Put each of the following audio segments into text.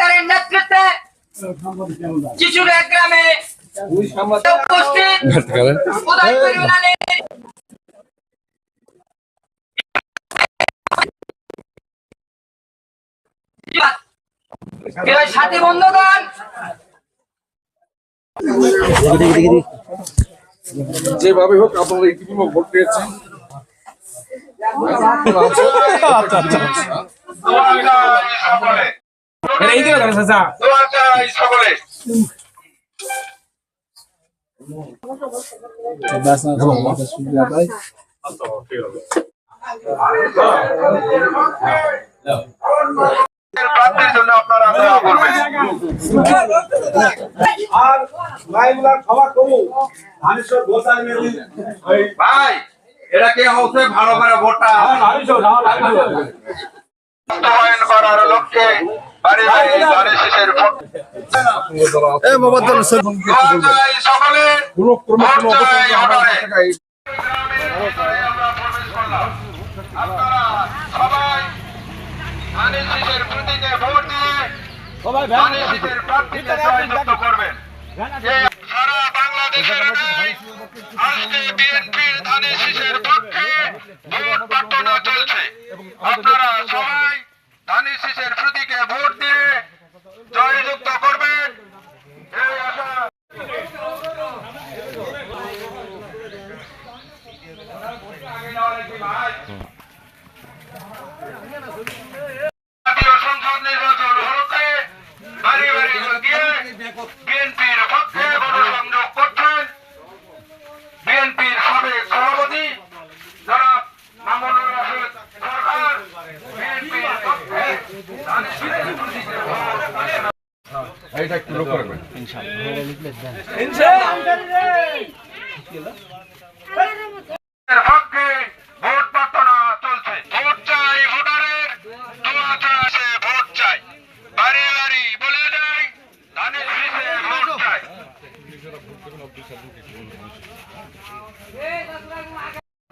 সরকারের নেতৃত্বে শিশুরা গ্রামে উপস্থিত সাথী বন্ধুগণ। যেভাবে হোক আপনারা ইতিপূর্বে ভোট পেয়েছেন। সকলে প্রার্থীর জন্য আপনারা দোয়া করবেন আর ভাইগুলা ক্ষমা করুন ধানেশ্বর গোসাই ভাই এটা কে হচ্ছে? ভালো করে ভোটটা বাস্তবায়ন করার লক্ষ্যে সবাই করবেন। সারা আজকে বিএনপির ধানের শীষের পক্ষে ভোট চলছে। আপনারা সবাই ধানের শীষের প্রতীকে ভোট দিয়ে জয়যুক্ত করবেন এই আশা জাতীয় সংসদ নির্বাচন হচ্ছে বাড়ি বাড়ি গিয়ে বিএনপির পক্ষে গণসংযোগ করছেন বিএনপির সাবেক সভাপতি যারা মামুনুর রশিদ সরকার বিএনপির পক্ষে ধানের শীষের প্রতীকে ভোট দিয়েছেন। ভোট প্রার্থনা চলছে। ভোট চাই ভোটারের ভোট চাই। বাড়ি বাড়ি বলে যাই ধানের শীষে ভোট চাই।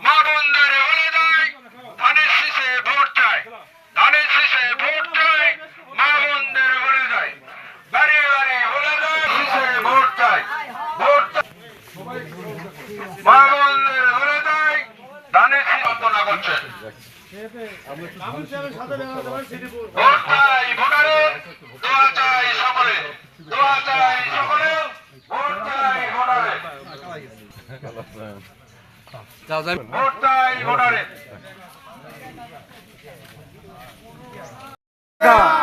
মা বোনদের বলে যাই ধানের শীষে ভোট চাই ধানের শীষে ভোট চাই মা বোনদের বলে যাই বাড়ি বাড়ি বলে যাই শীষে ভোট চাই ভোট চাই। মা বোনদের বলে যাই ধানের শীষ করছেন ভোট চাই ভোটারের দোয়া চাই সকলে দোয়া চাই সকলে ভোট চাই ভোটারের ভোট চাই ভোটারের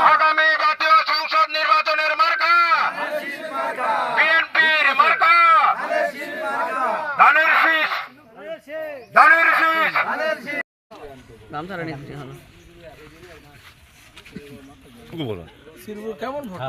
আগামী জাতীয় সংসদ নির্বাচনের মার্কা বিএনপির মার্কা ধানের শীষ ধানের শীষ গামছাটা নিয়ে দিচ্ছি হলো কেমন ভোট